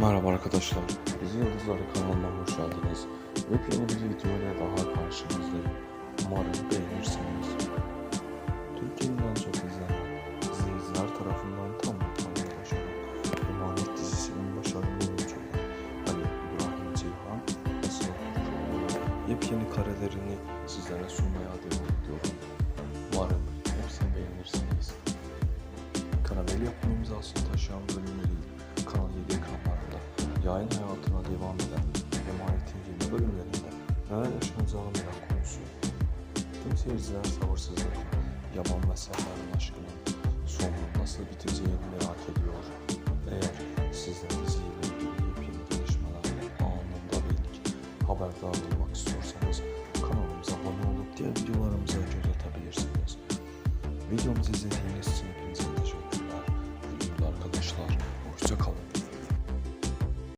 Merhaba arkadaşlar. Bizi Yıldızları kanalına hoş geldiniz. Yepyeni bir videoyla daha karşınızdayım. Umarım beğenirsiniz. Türkiye'nin en çok izlenen izleyiciler tarafından tam tanımaya başlanan Emanet dizisinin başarılı oyuncuları Ali İbrahim Ceyhan ve Koçoğlu yepyeni karelerini sizlere sunmaya devam ediyorum. Umarım hepsini beğenirsiniz. Kanal el yapım imzasını taşıyan yayın hayatına devam eden Emanet'in yeni bölümlerinde neler yaşanacağı merak konusu. Tüm seyirciler sabırsızlıkla Yaman ve Serdar'ın aşkının sonunun nasıl biteceğini merak ediyor. Eğer sizler diziyle ilgili yepyeni gelişmelerle anında ve ilk haberdar olmak istiyorsanız kanalımıza abone olup diğer videolarımıza göz atabilirsiniz. Videomuzu izlediğiniz